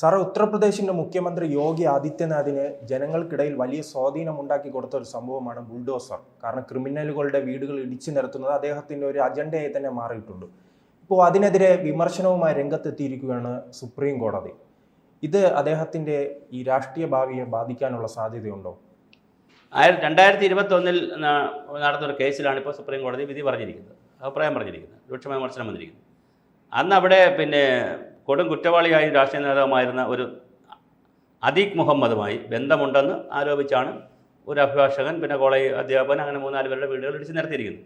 Sir ഉത്തർപ്രദേശിന്റെ മുഖ്യമന്ത്രി യോഗി ആദിത്യനാഥിന് ജനങ്ങൾക്കിടയിൽ വലിയ സ്വാധീനം ഉണ്ടാക്കി കൊടുത്ത ഒരു സംഭവമാണ് ബുൾഡോസർ. കാരണം ക്രിമിനലുകളുടെ വീടുകൾ ഇടിച്ചു നിരത്തുന്നത് അദ്ദേഹത്തിന്റെ ഒരു അജണ്ടയായി തന്നെ മാറിയിട്ടുണ്ട്. ഇപ്പോൾ അതിനെതിരെ വിമർശനവുമായി രംഗത്തെത്തിയിരിക്കുകയാണ് സുപ്രീം കോടതി. ഇത് അദ്ദേഹത്തിന്റെ ഈ രാഷ്ട്രീയ ഭാവിയെ ബാധിക്കാനുള്ള സാധ്യതയുണ്ടോ? ആയിരത്തി രണ്ടായിരത്തി ഇരുപത്തൊന്നിൽ നടത്തുന്ന ഒരു കേസിലാണ് ഇപ്പോൾ സുപ്രീം കോടതി വിധി പറഞ്ഞിരിക്കുന്നത്. അഭിപ്രായം പറഞ്ഞിരിക്കുന്നത്. രൂക്ഷമായ വിമർശനം വന്നിരിക്കുന്നത് അന്ന് അവിടെ പിന്നെ കൊടും കുറ്റവാളിയായി രാഷ്ട്രീയ നേതാവുമായിരുന്ന ഒരു അദീഖ് മുഹമ്മദുമായി ബന്ധമുണ്ടെന്ന് ആരോപിച്ചാണ് ഒരു അഭിഭാഷകൻ പിന്നെ കോളേജ് അധ്യാപകൻ അങ്ങനെ മൂന്നാൽ പേരുടെ വീടുകൾ ഇടിച്ച് നിരത്തിയിരിക്കുന്നത്.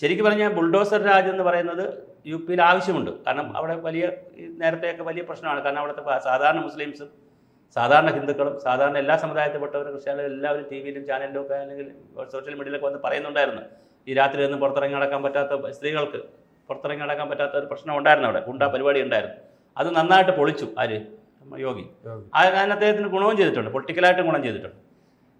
ശരിക്കും പറഞ്ഞാൽ ബുൾഡോസർ രാജ് എന്ന് പറയുന്നത് യു പിയിൽ ആവശ്യമുണ്ട്. കാരണം അവിടെ വലിയ നേരത്തെയൊക്കെ വലിയ പ്രശ്നമാണ്. കാരണം അവിടുത്തെ സാധാരണ മുസ്ലിംസും സാധാരണ ഹിന്ദുക്കളും സാധാരണ എല്ലാ സമുദായത്തിൽപ്പെട്ടവരും ക്രിസ്ത്യാനികളും എല്ലാവരും ടി വിയിലും ചാനലിലും ഒക്കെ അല്ലെങ്കിൽ സോഷ്യൽ മീഡിയയിലൊക്കെ വന്ന് പറയുന്നുണ്ടായിരുന്നു. ഈ രാത്രി ഒന്നും പുറത്തിറങ്ങി നടക്കാൻ പറ്റാത്ത സ്ത്രീകൾക്ക് പുറത്തിറങ്ങി നടക്കാൻ പറ്റാത്ത ഒരു പ്രശ്നം ഉണ്ടായിരുന്നു അവിടെ. ഗുണ്ട പരിപാടി ഉണ്ടായിരുന്നു. അത് നന്നായിട്ട് പൊളിച്ചു. ആര്? യോഗി. യോഗി. അത് അതിന് അദ്ദേഹത്തിന് ഗുണവും ചെയ്തിട്ടുണ്ട്. പൊളിറ്റിക്കലായിട്ട് ഗുണം ചെയ്തിട്ടുണ്ട്.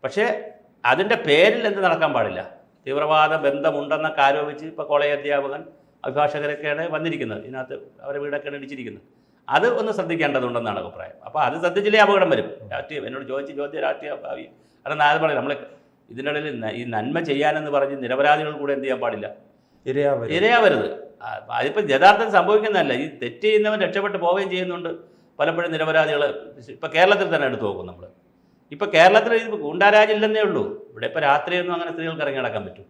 പക്ഷേ അതിന്റെ പേരിൽ എന്ത് നടക്കാൻ പാടില്ല. തീവ്രവാദ ബന്ധമുണ്ടെന്നൊക്കെ ആരോപിച്ച് ഇപ്പോൾ കോളേജ് അധ്യാപകൻ അഭിഭാഷകരൊക്കെയാണ് വന്നിരിക്കുന്നത്. ഇതിനകത്ത് അവരെ വീടൊക്കെയാണ് ഇടിച്ചിരിക്കുന്നത്. അത് ഒന്ന് ശ്രദ്ധിക്കേണ്ടതുണ്ടെന്നാണ് അഭിപ്രായം. അപ്പോൾ അത് ശ്രദ്ധിച്ചില്ലേ അപകടം വരും? രാഷ്ട്രീയം. എന്നോട് ചോദിച്ച് ചോദ്യം രാഷ്ട്രീയ ഭാവി. കാരണം അത് പറയും. നമ്മൾ ഇതിനിടയിൽ ഈ നന്മ ചെയ്യാനെന്ന് പറഞ്ഞ് നിരപരാധികൾ കൂടെ എന്ത് ചെയ്യാൻ പാടില്ല? ഇരയാവരുത്. അതിപ്പോൾ യഥാർത്ഥം സംഭവിക്കുന്നതല്ല. ഈ തെറ്റ് ചെയ്യുന്നവൻ രക്ഷപ്പെട്ട് പോവുകയും ചെയ്യുന്നുണ്ട്. പലപ്പോഴും നിരപരാധികൾ ഇപ്പം കേരളത്തിൽ തന്നെ എടുത്തു നോക്കും നമ്മൾ ഇപ്പം കേരളത്തിൽ ഇത് ഗുണ്ടാരാജില്ലെന്നേ ഉള്ളൂ. ഇവിടെ ഇപ്പോൾ രാത്രിയൊന്നും അങ്ങനെ സ്ത്രീകൾക്ക് ഇറങ്ങി നടക്കാൻ പറ്റും.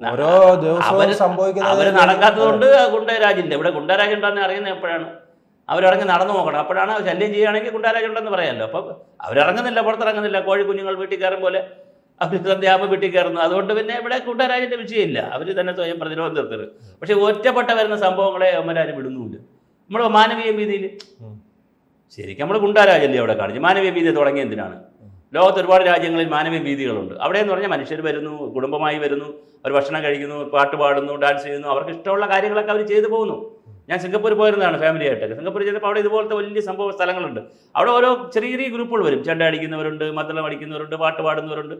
ഓരോ ദിവസവും അവർ നടക്കാത്തതുകൊണ്ട് ഗുണ്ടരാജില്ല. ഇവിടെ ഗുണ്ടരാജ് ഉണ്ടെന്ന് അറിയുന്നത് എപ്പോഴാണ്? അവരിറങ്ങി നടന്നു നോക്കണം. അപ്പോഴാണ് ശല്യം ചെയ്യുകയാണെങ്കിൽ ഗുണ്ടാരാജ് ഉണ്ടെന്ന് പറയാമല്ലോ. അപ്പം അവരിറങ്ങുന്നില്ല പുറത്തിറങ്ങുന്നില്ല. കോഴി കുഞ്ഞുങ്ങൾ വീട്ടിൽ കയറും പോലെ. അവർ സന്ധ്യാകുമ്പോൾ വീട്ടിൽ കയറുന്നു. അതുകൊണ്ട് പിന്നെ ഇവിടെ കൂട്ടുകാരായിട്ട് വിഷയമില്ല. അവർ തന്നെ സ്വയം പ്രതിരോധം നിർത്തരുത് പക്ഷേ ഒറ്റപ്പെട്ട വരുന്ന സംഭവങ്ങളെ അവന്മാരും വിടുന്നുമില്ല നമ്മൾ മാനവീയ ഭീതിയിൽ. ശരിക്കും നമ്മൾ ഗുണ്ടാരാജല്ലേ അവിടെ കാണിച്ചു മാനവീയ ഭീതി തുടങ്ങിയ എന്തിനാണ്? ലോകത്ത് ഒരുപാട് രാജ്യങ്ങളിൽ മാനവീയ ഭീതികളുണ്ട്. അവിടെ എന്ന് പറഞ്ഞാൽ മനുഷ്യർ വരുന്നു കുടുംബമായി വരുന്നു അവർ ഭക്ഷണം കഴിക്കുന്നു പാട്ട് പാടുന്നു ഡാൻസ് ചെയ്യുന്നു. അവർക്ക് ഇഷ്ടമുള്ള കാര്യങ്ങളൊക്കെ അവർ ചെയ്തു പോകുന്നു. ഞാൻ സിംഗപ്പൂർ പോയിരുന്നതാണ് ഫാമിലി ആയിട്ടൊക്കെ സിംഗപ്പൂർ ചെയ്തപ്പോൾ അവിടെ ഇതുപോലത്തെ വലിയ സംഭവ സ്ഥലങ്ങളുണ്ട്. അവിടെ ഓരോ ചെറിയ ചെറിയ ഗ്രൂപ്പുകൾ വരും. ചെണ്ട അടിക്കുന്നവരുണ്ട് മദ്ദളം അടിക്കുന്നവരുണ്ട് പാട്ട് പാടുന്നവരുണ്ട്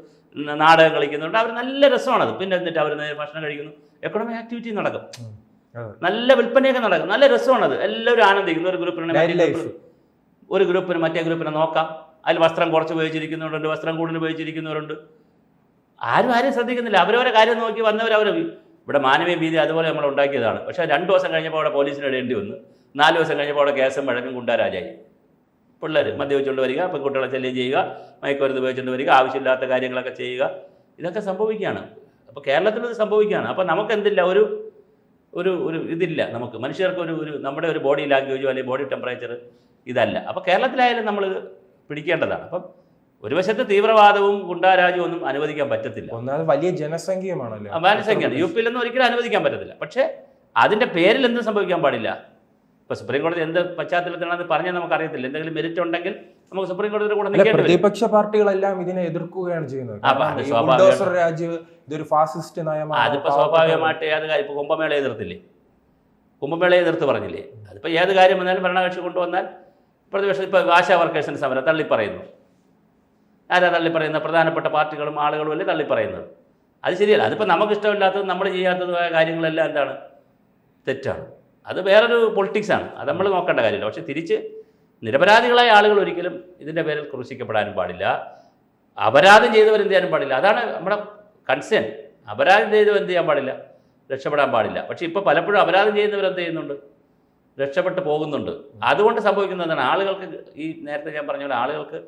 നാടകം കളിക്കുന്നവരുണ്ട്. അവർ നല്ല രസമാണത് പിന്നെ എന്നിട്ട് അവർ ഭക്ഷണം കഴിക്കുന്നു. എക്കണോമിക് ആക്ടിവിറ്റി നടക്കും. നല്ല വിൽപ്പനയൊക്കെ നടക്കും. നല്ല രസമാണത് എല്ലാവരും ആനന്ദിക്കുന്നു. ഒരു ഗ്രൂപ്പിനെ ഒരു ഗ്രൂപ്പിന് മറ്റേ ഗ്രൂപ്പിനെ നോക്കാം. അതിൽ വസ്ത്രം കുറച്ച് ഉപയോഗിച്ചിരിക്കുന്നവരുണ്ട് വസ്ത്രം കൂടുതൽ ഉപയോഗിച്ചിരിക്കുന്നവരുണ്ട്. ആരും ആരും ശ്രദ്ധിക്കുന്നില്ല. അവരവരെ കാര്യം നോക്കി വന്നവർ അവർ ഇവിടെ മാനവീയ ഭീതി അതുപോലെ നമ്മൾ ഉണ്ടാക്കിയതാണ്. പക്ഷേ രണ്ട് ദിവസം കഴിഞ്ഞപ്പോൾ അവിടെ പോലീസിന് ഇടേണ്ടി വന്നു. നാല് ദിവസം കഴിഞ്ഞപ്പോൾ അവിടെ കേസും വഴക്കും ഗുണ്ടാരാജായി. പിള്ളേർ മദ്യപിച്ചുകൊണ്ട് വരിക പെൺകുട്ടികളെ ശല്യം ചെയ്യുക മയക്കുമരുന്ന് ഉപയോഗിച്ചുകൊണ്ട് വരിക ആവശ്യമില്ലാത്ത കാര്യങ്ങളൊക്കെ ചെയ്യുക. ഇതൊക്കെ സംഭവിക്കുകയാണ്. അപ്പോൾ കേരളത്തിൽ ഇത് സംഭവിക്കുകയാണ്. അപ്പോൾ നമുക്ക് എന്തില്ല? ഒരു ഒരു ഒരു ഇതില്ല നമുക്ക്. മനുഷ്യർക്ക് ഒരു ഒരു നമ്മുടെ ഒരു ബോഡി ലാംഗ്വേജോ അല്ലെങ്കിൽ ബോഡി ടെമ്പറേച്ചർ ഇതല്ല. അപ്പോൾ കേരളത്തിലായാലും നമ്മൾ പിടിക്കേണ്ടതാണ്. അപ്പം ഒരു വശത്ത് തീവ്രവാദവും ഗുണ്ടാരാജ്യവും ഒന്നും അനുവദിക്കാൻ പറ്റത്തില്ല. ഒന്നാമത് വലിയ ജനസംഖ്യയുമാണല്ലോ. ജനസംഖ്യയാണ്. യു പിയിലൊന്നും ഒരിക്കലും അനുവദിക്കാൻ പറ്റത്തില്ല. പക്ഷേ അതിന്റെ പേരിൽ എന്തും സംഭവിക്കാൻ പാടില്ല. ഇപ്പോൾ സുപ്രീം കോടതി എന്ത് പശ്ചാത്തലത്തിലാണെന്ന് പറഞ്ഞാൽ നമുക്കറിയത്തില്ല. എന്തെങ്കിലും മെരിറ്റ് ഉണ്ടെങ്കിൽ നമുക്ക് സുപ്രീം കോടതിയുടെ കൂടെ നിൽക്കേണ്ടി പ്രതിപക്ഷ പാർട്ടികളെല്ലാം ഇതിനെ എതിർക്കുകയാണ് ചെയ്യുന്നത്. ഇതൊരു ഫാസിസ്റ്റ് നയമാണ്? പാവപ്പെട്ടവർ- സ്വാഭാവികമായിട്ട് ഏത് കാര്യം ഇപ്പോൾ കുംഭമേള എതിർത്തില്ലേ? കുംഭമേള എതിർത്ത് പറഞ്ഞില്ലേ? അതിപ്പോ ഏത് കാര്യം വന്നാലും ഭരണകക്ഷി കൊണ്ടുവന്നാൽ പ്രതിപക്ഷം ഇപ്പോൾ ആശാ വർക്കേഴ്സിന് സമരം തള്ളിപ്പറയുന്നു. ആരാ തള്ളിപ്പറയുന്ന പ്രധാനപ്പെട്ട പാർട്ടികളും ആളുകളും അല്ലേ തള്ളിപ്പറയുന്നത്? അത് ശരിയല്ല. അതിപ്പോൾ നമുക്ക് ഇഷ്ടമില്ലാത്തത് നമ്മൾ ചെയ്യാത്തതുമായ കാര്യങ്ങളെല്ലാം എന്താണ്? തെറ്റാണ്. അത് വേറൊരു പൊളിറ്റിക്സാണ് അത് നമ്മൾ നോക്കേണ്ട കാര്യമില്ല. പക്ഷേ തിരിച്ച് നിരപരാധികളായ ആളുകൾ ഒരിക്കലും ഇതിന്റെ പേരിൽ ക്രൂശിക്കപ്പെടാനും പാടില്ല. അപരാധം ചെയ്തവർ എന്ത് ചെയ്യാനും പാടില്ല. അതാണ് നമ്മുടെ കൺസേൺ അപരാധം ചെയ്തവർ എന്ത് ചെയ്യാൻ പാടില്ല? രക്ഷപ്പെടാൻ പാടില്ല. പക്ഷേ ഇപ്പോൾ പലപ്പോഴും അപരാധം ചെയ്യുന്നവർ എന്ത് ചെയ്യുന്നുണ്ട്? രക്ഷപ്പെട്ട് പോകുന്നുണ്ട്. അതുകൊണ്ട് സംഭവിക്കുന്നത് എന്താണ്? ആളുകൾക്ക് ഈ നേരത്തെ ഞാൻ പറഞ്ഞ പോലെ ആളുകൾക്ക്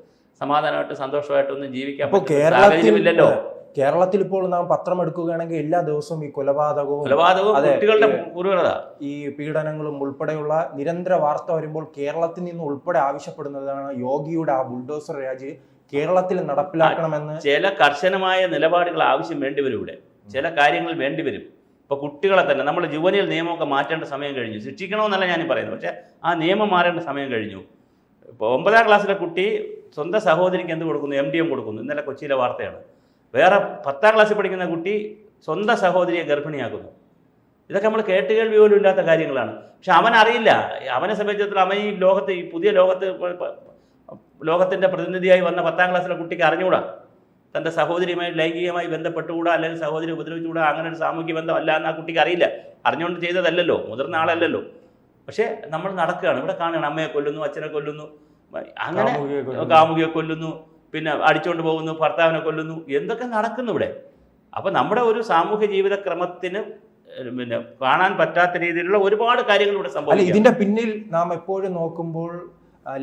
സമാധാനമായിട്ട് സന്തോഷമായിട്ടൊന്നും ജീവിക്കാൻ ഇപ്പൊ കേരളത്തിൽ സാഹചര്യമില്ലല്ലോ. കേരളത്തിൽ ഇപ്പോൾ നാം പത്രം എടുക്കുകയാണെങ്കിൽ എല്ലാ ദിവസവും ഈ കൊലപാതകവും കൊലപാതകവും കുട്ടികളുടെ ക്രൂരത ഈ പീഡനങ്ങളും ഉൾപ്പെടെയുള്ള നിരന്തര വാർത്ത വരുമ്പോൾ കേരളത്തിൽ നിന്ന് ഉൾപ്പെടെ ആവശ്യപ്പെടുന്നതാണ് യോഗിയുടെ ആ ബുൾഡോസർ രാജ് കേരളത്തിൽ നടപ്പിലാക്കണമെന്ന്. ചില കർശനമായ നിലപാടുകൾ ആവശ്യം വേണ്ടിവരും ഇവിടെ. ചില കാര്യങ്ങൾ വേണ്ടിവരും ഇപ്പോൾ കുട്ടികളെ തന്നെ നമ്മൾ ജുവനിയൽ നിയമമൊക്കെ മാറ്റേണ്ട സമയം കഴിഞ്ഞു. ശിക്ഷിക്കണമെന്നല്ല ഞാൻ പറയുന്നത്. പക്ഷെ ആ നിയമം മാറേണ്ട സമയം കഴിഞ്ഞു. ഇപ്പോൾ ഒമ്പതാം ക്ലാസ്സിലെ കുട്ടി സ്വന്തം സഹോദരിക്ക് എന്ത് കൊടുക്കുന്നു? എം ഡി എം കൊടുക്കുന്നു. ഇന്നലെ കൊച്ചിയിലെ വാർത്തയാണ്. വേറെ പത്താം ക്ലാസ്സിൽ പഠിക്കുന്ന കുട്ടി സ്വന്തം സഹോദരിയെ ഗർഭിണിയാക്കുന്നു. ഇതൊക്കെ നമ്മൾ കേട്ടുകേൾവി പോലും ഇല്ലാത്ത കാര്യങ്ങളാണ്. പക്ഷെ അവൻ അറിയില്ല. അവനെ സംബന്ധിച്ചിടത്തോളം അവൻ ഈ ലോകത്ത് ഈ പുതിയ ലോകത്ത് ലോകത്തിന്റെ പ്രതിനിധിയായി വന്ന പത്താം ക്ലാസ്സിലെ കുട്ടിക്ക് അറിഞ്ഞുകൂടാ? തന്റെ സഹോദരിയുമായി ലൈംഗികമായി ബന്ധപ്പെട്ടുകൂടാ? അല്ലെങ്കിൽ സഹോദരി ഉപദ്രവിച്ചുകൂടാ? അങ്ങനെ ഒരു സാമൂഹ്യ ബന്ധം അല്ല എന്ന് ആ കുട്ടിക്ക് അറിയില്ല. അറിഞ്ഞുകൊണ്ട് ചെയ്തതല്ലല്ലോ. മുതിർന്ന ആളല്ലല്ലോ. പക്ഷേ നമ്മൾ നടക്കുകയാണ്. ഇവിടെ കാണുകയാണ്. അമ്മയെ കൊല്ലുന്നു അച്ഛനെ കൊല്ലുന്നു. അങ്ങനെ കാമുകിയെ കൊല്ലുന്നു. പിന്നെ അടിച്ചുകൊണ്ട് പോകുന്നു ഭർത്താവിനെ കൊല്ലുന്നു എന്തൊക്കെ നടക്കുന്നു ഇവിടെ? അപ്പം നമ്മുടെ ഒരു സാമൂഹ്യ ജീവിത ക്രമത്തിന് പിന്നെ കാണാൻ പറ്റാത്ത രീതിയിലുള്ള ഒരുപാട് കാര്യങ്ങൾ ഇവിടെ സംഭവിക്കും. ഇതിന്റെ പിന്നിൽ നാം എപ്പോഴും നോക്കുമ്പോൾ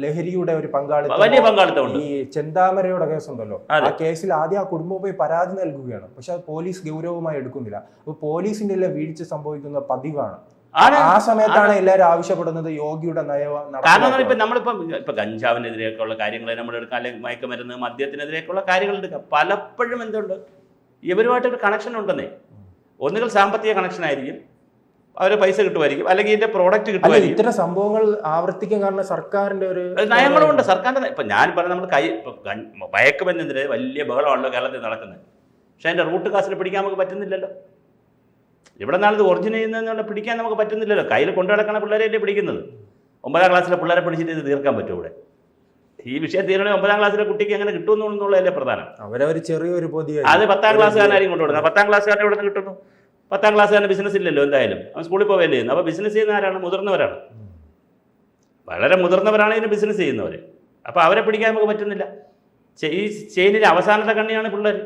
ലഹരിയുടെ ഒരു പങ്കാളിത്തം വലിയ പങ്കാളിത്തമുണ്ട്. ഈ ചെന്താമരയുടെ കേസ് ഉണ്ടല്ലോ ആ കേസിൽ ആദ്യം ആ കുടുംബം പോയി പരാതി നൽകുകയാണ്. പക്ഷെ അത് പോലീസ് ഗൗരവമായി എടുക്കുന്നില്ല. അപ്പൊ പോലീസിന്റെ എല്ലാം വീഴ്ച സംഭവിക്കുന്ന പതിവാണ്. ആ സമയത്താണ് എല്ലാവരും ആവശ്യപ്പെടുന്നത് യോഗിയുടെ നയം കാരണം ഇപ്പൊ നമ്മളിപ്പം ഇപ്പം കഞ്ചാവിനെതിരെയൊക്കെയുള്ള കാര്യങ്ങൾ നമ്മൾ എടുക്കാം അല്ലെങ്കിൽ മയക്കുമരുന്ന് മദ്യത്തിനെതിരെയൊക്കെയുള്ള കാര്യങ്ങൾ എടുക്കാം. പലപ്പോഴും എന്തുണ്ട്? ഇവരുമായിട്ട് ഒരു കണക്ഷൻ ഉണ്ടെന്നേ. ഒന്നുകിൽ സാമ്പത്തിക കണക്ഷൻ ആയിരിക്കും അവർ പൈസ കിട്ടുമായിരിക്കും അല്ലെങ്കിൽ ഇതിന്റെ പ്രോഡക്റ്റ് കിട്ടും കിട്ടുമായിരിക്കും. ഇത്തരം സംഭവങ്ങൾ ആവർത്തിക്കാൻ കാരണം സർക്കാരിന്റെ ഒരു നയങ്ങളുണ്ട് സർക്കാരിന്റെ ഇപ്പൊ ഞാൻ പറഞ്ഞ നമ്മൾ കൈ മയക്കുമരുന്നെതിരെ വലിയ ബഹളമാണല്ലോ കേരളത്തിൽ നടക്കുന്നത്. പക്ഷെ അതിന്റെ റൂട്ട് കാസിൽ പിടിക്കാൻ നമുക്ക് പറ്റുന്നില്ലല്ലോ. ഇവിടെ ഇത് ഒറിജിനൽ ചെയ്യുന്നതെന്നുള്ള പിടിക്കാൻ നമുക്ക് പറ്റുന്നില്ലല്ലോ. കയ്യിൽ കൊണ്ടു നടക്കുന്ന പിള്ളേരെയല്ലേ പിടിക്കുന്നത്. ഒമ്പതാം ക്ലാസ്സിലെ പിള്ളേരെ പിടിച്ചിട്ട് ഇത് തീർക്കാൻ പറ്റും ഇവിടെ? ഈ വിഷയം തീരണേ ഒമ്പതാം ക്ലാസ്സിലെ കുട്ടിക്ക് എങ്ങനെ കിട്ടുന്നു എന്നുള്ളതല്ലേ പ്രധാനം. അവരൊരു ചെറിയൊരു പൊതി അത് പത്താം ക്ലാസ്സുകാരനായിരിക്കും കൊണ്ടു കൊടുക്കുന്നത് പത്താം ക്ലാസ്സുകാരൻ ഇവിടെ നിന്ന് കിട്ടുന്നു? പത്താം ക്ലാസ്സുകാരന് ബിസിനസ് ഇല്ലല്ലോ എന്തായാലും. അവൻ സ്കൂളിൽ പോവുകയല്ലേ ചെയ്യുന്നത്. അപ്പോൾ ബിസിനസ് ചെയ്യുന്ന ആരാണ്? മുതിർന്നവരാണ്. വളരെ മുതിർന്നവരാണ് ഇതിന് ബിസിനസ് ചെയ്യുന്നവർ അപ്പോൾ അവരെ പിടിക്കാൻ നമുക്ക് പറ്റുന്നില്ല. ഈ ചെയിനിന്റെ അവസാനത്തെ കണ്ണിയാണ് പിള്ളേർ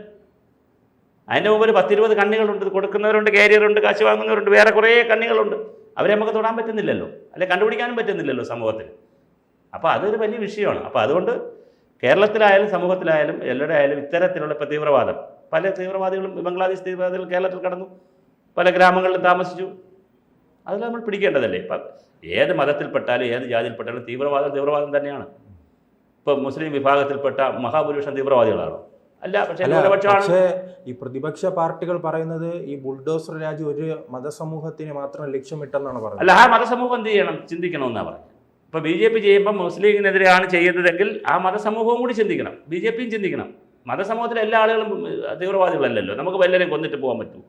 അതിന്റെ മുമ്പ് ഒരു പത്തിരുപത് കണ്ണികളുണ്ട് കൊടുക്കുന്നവരുണ്ട് കാരിയറുണ്ട് കാശ് വാങ്ങുന്നവരുണ്ട് വേറെ കുറേ കണ്ണികളുണ്ട്. അവരെ നമുക്ക് തൊടാൻ പറ്റുന്നില്ലല്ലോ. അല്ലെ കണ്ടുപിടിക്കാനും പറ്റുന്നില്ലല്ലോ സമൂഹത്തിൽ. അപ്പോൾ അതൊരു വലിയ വിഷയമാണ്. അപ്പോൾ അതുകൊണ്ട് കേരളത്തിലായാലും സമൂഹത്തിലായാലും എല്ലാവരുടെ ആയാലും ഇത്തരത്തിലുള്ള ഇപ്പോൾ തീവ്രവാദം. പല തീവ്രവാദികളും ബംഗ്ലാദേശ് തീവ്രവാദികൾ കേരളത്തിൽ കടന്നു. പല ഗ്രാമങ്ങളിലും താമസിച്ചു. അതിൽ നമ്മൾ പിടിക്കേണ്ടതല്ലേ? ഇപ്പം ഏത് മതത്തിൽപ്പെട്ടാലും ഏത് ജാതിയിൽപ്പെട്ടാലും തീവ്രവാദം തീവ്രവാദം തന്നെയാണ്. ഇപ്പം മുസ്ലിം വിഭാഗത്തിൽപ്പെട്ട മഹാഭൂരിപക്ഷം തീവ്രവാദികളാണോ. അല്ല പക്ഷേ ഈ പ്രതിപക്ഷ പാർട്ടികൾ പറയുന്നത് ഈ ബുൾഡോസർ രാജ്യം ഒരു മതസമൂഹത്തിന് മാത്രം ലക്ഷ്യമിട്ടെന്നാണ് പറയുന്നത്. അല്ല ആ മതസമൂഹം എന്ത് ചെയ്യണം? ചിന്തിക്കണമെന്നാണ് പറഞ്ഞത്. ഇപ്പോൾ ബി ജെ പി ചെയ്യുമ്പോൾ മുസ്ലിങ്ങിനെതിരെയാണ് ചെയ്യുന്നതെങ്കിൽ ആ മതസമൂഹവും കൂടി ചിന്തിക്കണം. ബി ജെ പിയും ചിന്തിക്കണം. മതസമൂഹത്തിലെ എല്ലാ ആളുകളും തീവ്രവാദികളല്ലല്ലോ. നമുക്ക് വല്ലവരെയും കൊന്നിട്ട് പോകാൻ പറ്റൂ.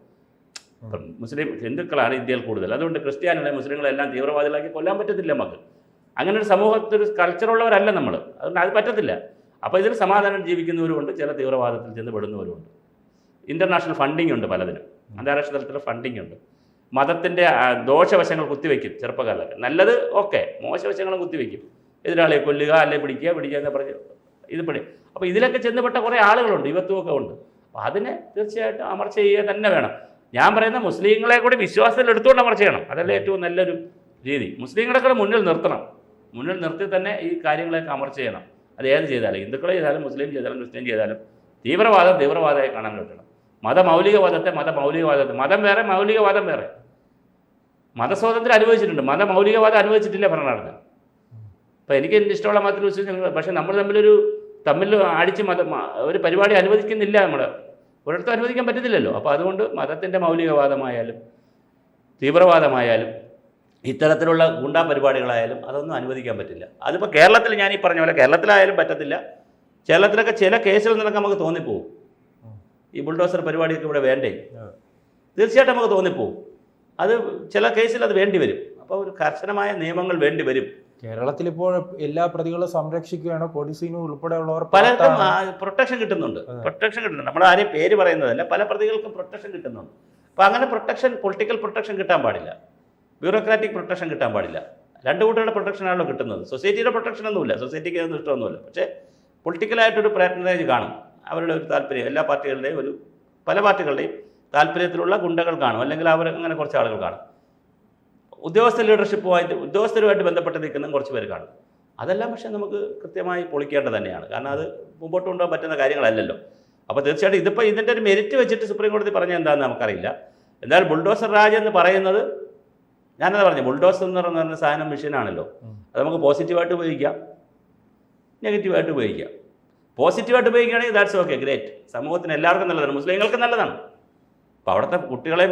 ഇപ്പം മുസ്ലിം ഹിന്ദുക്കളാണ് ഇന്ത്യയിൽ കൂടുതൽ. അതുകൊണ്ട് ക്രിസ്ത്യാനികളെ മുസ്ലിങ്ങളെല്ലാം തീവ്രവാദികളാക്കി കൊല്ലാൻ പറ്റത്തില്ല നമുക്ക്. അങ്ങനെ ഒരു സമൂഹത്തിൽ കൾച്ചറുള്ളവരല്ല നമ്മൾ അതുകൊണ്ട് അത് പറ്റത്തില്ല. അപ്പോൾ ഇതിൽ സമാധാനം ജീവിക്കുന്നവരുമുണ്ട് ചില തീവ്രവാദത്തിൽ ചെന്ന് പെടുന്നവരുമുണ്ട്. ഇന്റർനാഷണൽ ഫണ്ടിങ് ഉണ്ട് പലതിനും. അന്താരാഷ്ട്ര തലത്തിൽ ഫണ്ടിങ് ഉണ്ട്. മതത്തിന്റെ ദോഷവശങ്ങൾ കുത്തിവെക്കും ചെറുപ്പക്കാരിലൊക്കെ. നല്ലത് ഓക്കെ മോശവശങ്ങളും കുത്തിവെക്കും. എതിരാളിയെ കൊല്ലുക അല്ലെ പിടിക്കുക പിടിക്കുക എന്ന് പറഞ്ഞ് ഇത് പിടി. അപ്പോൾ ഇതിലൊക്കെ ചെന്നപ്പെട്ട കുറേ ആളുകളുണ്ട് യുവത്വമൊക്കെ ഉണ്ട്. അപ്പോൾ അതിനെ തീർച്ചയായിട്ടും അമർച്ച ചെയ്യുക തന്നെ വേണം. ഞാൻ പറയുന്ന മുസ്ലിങ്ങളെ കൂടി വിശ്വാസത്തിൽ എടുത്തുകൊണ്ട് അമർച്ച ചെയ്യണം. അതല്ലേ ഏറ്റവും നല്ലൊരു രീതി. മുസ്ലിങ്ങളെ കൂടെ മുന്നിൽ നിർത്തണം. മുന്നിൽ നിർത്തി തന്നെ ഈ കാര്യങ്ങളെയൊക്കെ അമർച്ച ചെയ്യണം. അത് ഏത് ചെയ്താലും ഹിന്ദുക്കളെ ചെയ്താലും മുസ്ലിം ചെയ്താലും ക്രിസ്ത്യൻ ചെയ്താലും തീവ്രവാദം തീവ്രവാദമായി കാണാൻ പറ്റണം മതമൗലികവാദത്തെ മതമൗലികവാദത്തെ മതം വേറെ മൗലികവാദം വേറെ. മതസ്വാതന്ത്ര്യം അനുഭവിച്ചിട്ടുണ്ട് മതമൗലികവാദം അനുഭവിച്ചിട്ടില്ല ഭരണഘടന. അപ്പോൾ എനിക്ക് എന്റെ ഇഷ്ടമുള്ള മതത്തിൽ വിശ്വസിക്കുന്നു പക്ഷേ നമ്മൾ തമ്മിലൊരു തമ്മിൽ അടിച്ച് മത ഒരു പരിപാടി അനുവദിക്കുന്നില്ല നമ്മൾ. ഒരിടത്തും അനുവദിക്കാൻ പറ്റത്തില്ലല്ലോ. അപ്പോൾ അതുകൊണ്ട് മതത്തിന്റെ മൗലികവാദമായാലും തീവ്രവാദമായാലും ഇത്തരത്തിലുള്ള ഗുണ്ടാ പരിപാടികളായാലും അതൊന്നും അനുവദിക്കാൻ പറ്റില്ല. അതിപ്പോൾ കേരളത്തിൽ ഞാൻ ഈ പറഞ്ഞ പോലെ കേരളത്തിലായാലും പറ്റത്തില്ല. കേരളത്തിലൊക്കെ ചില കേസുകൾ നിന്നൊക്കെ നമുക്ക് തോന്നിപ്പോവും. ഈ ബുൾഡോസർ പരിപാടിയൊക്കെ ഇവിടെ വേണ്ടേ? തീർച്ചയായിട്ടും നമുക്ക് തോന്നിപ്പോവും. അത് ചില കേസിൽ അത് വേണ്ടി വരും. അപ്പോൾ ഒരു കർശനമായ നിയമങ്ങൾ വേണ്ടി വരും. കേരളത്തിൽ ഇപ്പോൾ എല്ലാ പ്രതികളും സംരക്ഷിക്കുകയാണ്? പോലീസിനും ഉൾപ്പെടെയുള്ളവർ പലർക്കും പ്രൊട്ടക്ഷൻ കിട്ടുന്നുണ്ട്. പ്രൊട്ടക്ഷൻ കിട്ടുന്നുണ്ട്. നമ്മൾ ആരെയും പേര് പറയുന്നതല്ല. പല പ്രതികൾക്കും പ്രൊട്ടക്ഷൻ കിട്ടുന്നുണ്ട്. അപ്പോൾ അങ്ങനെ പ്രൊട്ടക്ഷൻ പൊളിറ്റിക്കൽ പ്രൊട്ടക്ഷൻ കിട്ടാൻ പാടില്ല. ബ്യൂറോക്രാറ്റിക് പ്രൊട്ടക്ഷൻ കിട്ടാൻ പാടില്ല. രണ്ട് കൂട്ടരുടെ പ്രൊട്ടക്ഷനാണല്ലോ കിട്ടുന്നത്. സൊസൈറ്റിയുടെ പ്രൊട്ടക്ഷൻ ഒന്നുമില്ല. സൊസൈറ്റിക്ക് അതൊന്നും ഇഷ്ടമൊന്നുമില്ല. പക്ഷേ പൊളിറ്റിക്കലായിട്ടൊരു പ്രാറ്റനേജ് കാണും. അവരുടെ ഒരു താല്പര്യം എല്ലാ പാർട്ടികളുടെയും ഒരു പല പാർട്ടികളുടെയും താല്പര്യത്തിലുള്ള ഗുണ്ടകൾ കാണും. അല്ലെങ്കിൽ അവർ അങ്ങനെ കുറച്ച് ആളുകൾ കാണും. ഉദ്യോഗസ്ഥ ലീഡർഷിപ്പുമായിട്ട് ഉദ്യോഗസ്ഥരുമായിട്ട് ബന്ധപ്പെട്ട് നിൽക്കുന്ന കുറച്ച് പേര് കാണും. അതെല്ലാം പക്ഷേ നമുക്ക് കൃത്യമായി പൊളിക്കേണ്ടത് തന്നെയാണ്. കാരണം അത് മുമ്പോട്ട് കൊണ്ടുപോകാൻ പറ്റുന്ന കാര്യങ്ങളല്ലല്ലോ. അപ്പോൾ തീർച്ചയായിട്ടും ഇതിപ്പോൾ ഇതിന്റെ ഒരു മെരിറ്റ് വെച്ചിട്ട് സുപ്രീം കോടതി പറഞ്ഞ എന്താണെന്ന് നമുക്കറിയില്ല. എന്നാൽ ബുൾഡോസർ രാജ് എന്ന് പറയുന്നത് ഞാനത് പറഞ്ഞു ബുൾഡോസർ എന്ന് പറഞ്ഞ സാധനം മെഷീനാണല്ലോ. അത് നമുക്ക് പോസിറ്റീവായിട്ട് ഉപയോഗിക്കാം. നെഗറ്റീവായിട്ട് ഉപയോഗിക്കാം. പോസിറ്റീവായിട്ട് ഉപയോഗിക്കുകയാണെങ്കിൽ ദാറ്റ്സ് ഓക്കെ ഗ്രേറ്റ് സമൂഹത്തിന് എല്ലാവർക്കും നല്ലതാണ് മുസ്ലിങ്ങൾക്ക് നല്ലതാണ്. അപ്പോൾ അവിടുത്തെ കുട്ടികളെ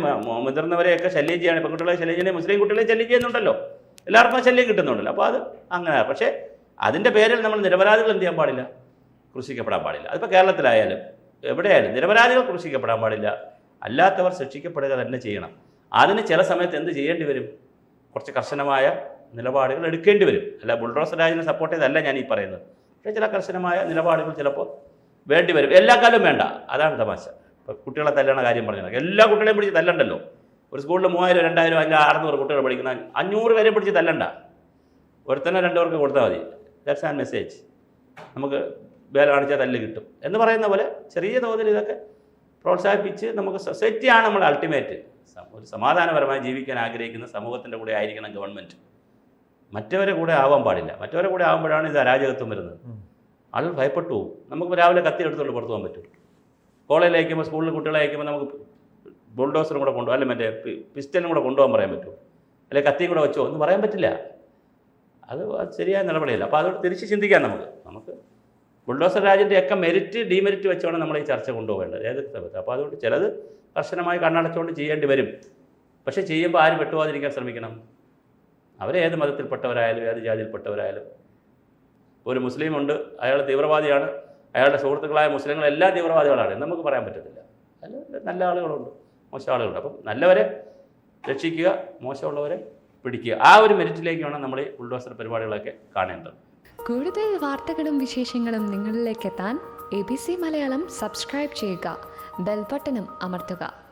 മുതിർന്നവരെയൊക്കെ ശല്യം ചെയ്യാണ് പെൺകുട്ടികളെ ശല്യം ചെയ്യുന്നത് മുസ്ലിം കുട്ടികളെ ശല്യം ചെയ്യുന്നുണ്ടല്ലോ. എല്ലാവർക്കും ശല്യം കിട്ടുന്നുണ്ടല്ലോ. അപ്പോൾ അത് അങ്ങനെ. പക്ഷേ അതിന്റെ പേരിൽ നമ്മൾ നിരപരാധികൾ എന്ത് ചെയ്യാൻ പാടില്ല? ക്രൂശിക്കപ്പെടാൻ പാടില്ല. അതിപ്പോൾ കേരളത്തിലായാലും എവിടെയായാലും നിരപരാധികൾ ക്രൂശിക്കപ്പെടാൻ പാടില്ല. അല്ലാത്തവർ ശിക്ഷിക്കപ്പെടുക തന്നെ ചെയ്യണം. അതിന് ചില സമയത്ത് എന്ത് ചെയ്യേണ്ടി വരും? കുറച്ച് കർശനമായ നിലപാടുകൾ എടുക്കേണ്ടി വരും. അല്ല ബുൾഡോസർ രാജിനെ സപ്പോർട്ട് ചെയ്തല്ല ഞാൻ ഈ പറയുന്നത്. പക്ഷേ ചില കർശനമായ നിലപാടുകൾ ചിലപ്പോൾ വേണ്ടി വരും. എല്ലാ കാലവും വേണ്ട. അതാണ് തമാശ. ഇപ്പോൾ കുട്ടികളെ തല്ലണ കാര്യം പറഞ്ഞത് എല്ലാ കുട്ടികളെയും പിടിച്ച് തല്ലണ്ടല്ലോ? ഒരു സ്കൂളിൽ മൂവായിരം രണ്ടായിരം അല്ല അറുന്നൂറ് കുട്ടികൾ പഠിക്കുന്ന അഞ്ഞൂറ് പേരെ പിടിച്ച് തല്ലണ്ട. ഒരുത്തന്നെ രണ്ടു പേർക്ക് കൊടുത്താൽ മതി. ദാറ്റ്സ് ആൻ മെസ്സേജ് നമുക്ക് വേല കാണിച്ചാൽ തല്ല് കിട്ടും. എന്ന് പറയുന്ന പോലെ ചെറിയ തോതിൽ ഇതൊക്കെ പ്രോത്സാഹിപ്പിച്ച് നമുക്ക് സൊസൈറ്റിയാണ് നമ്മൾ അൾട്ടിമേറ്റ് ഒരു സമാധാനപരമായി ജീവിക്കാൻ ആഗ്രഹിക്കുന്ന സമൂഹത്തിന്റെ കൂടെ ആയിരിക്കണം ഗവൺമെന്റ് മറ്റവരെ കൂടെ ആവാൻ പാടില്ല. മറ്റവരെ കൂടെ ആകുമ്പോഴാണ് ഇത് അരാജകത്വം വരുന്നത്. ആളുകൾ ഭയപ്പെട്ടു പോകും. നമുക്ക് രാവിലെ കത്തി എടുത്തുകൊണ്ട് പുറത്തു പോകാൻ പറ്റും. കോളേജിൽ അയക്കുമ്പോൾ സ്കൂളിൽ കുട്ടികളെ അയക്കുമ്പോൾ നമുക്ക് ബുൾഡോസറും കൂടെ കൊണ്ടുപോകാം. അല്ലെങ്കിൽ മറ്റേ പിസ്റ്റലും കൂടെ കൊണ്ടുപോകാൻ പറയാൻ പറ്റുമോ അല്ലെ കത്തിയും കൂടെ വെച്ചോ? ഒന്നും പറയാൻ പറ്റില്ല. അത് അത് ശരിയായ നടപടിയല്ല അപ്പോൾ അതോട് തിരിച്ച് ചിന്തിക്കാം നമുക്ക്. നമുക്ക് ബുൾഡോസർ രാജിന്റെ ഒക്കെ മെരിറ്റ് ഡിമെരിറ്റ് വെച്ചാണ് നമ്മൾ ഈ ചർച്ച കൊണ്ടുപോകേണ്ടത്. ഏത് സമയത്ത്? അപ്പോൾ അതുകൊണ്ട് ചിലത് കർശനമായി കണ്ണടച്ചുകൊണ്ട് ചെയ്യേണ്ടി വരും. പക്ഷേ ചെയ്യുമ്പോൾ ആരും വെട്ടുപോകാതിരിക്കാൻ ശ്രമിക്കണം. അവരേത് മതത്തിൽപ്പെട്ടവരായാലും ഏത് ജാതിയിൽപ്പെട്ടവരായാലും. ഒരു മുസ്ലിം ഉണ്ട് അയാൾ തീവ്രവാദിയാണ്. അയാളുടെ സുഹൃത്തുക്കളായ മുസ്ലിങ്ങളെല്ലാം തീവ്രവാദികളാണ്. നമുക്ക് പറയാൻ പറ്റത്തില്ല. അതിൽ നല്ല ആളുകളുണ്ട് മോശം ആളുകളുണ്ട്. അപ്പം നല്ലവരെ രക്ഷിക്കുക മോശമുള്ളവരെ പിടിക്കുക. ആ ഒരു മെരിറ്റിലേക്ക് വേണം നമ്മൾ ഈ ഉൾഡോസർ പരിപാടികളൊക്കെ കാണേണ്ടത്. കൂടുതൽ വാർത്തകളും വിശേഷങ്ങളും നിങ്ങളിലേക്ക് എത്താൻ A B C Malayalam subscribe ചെയ്യുക ബെൽബട്ടനും അമർത്തുക.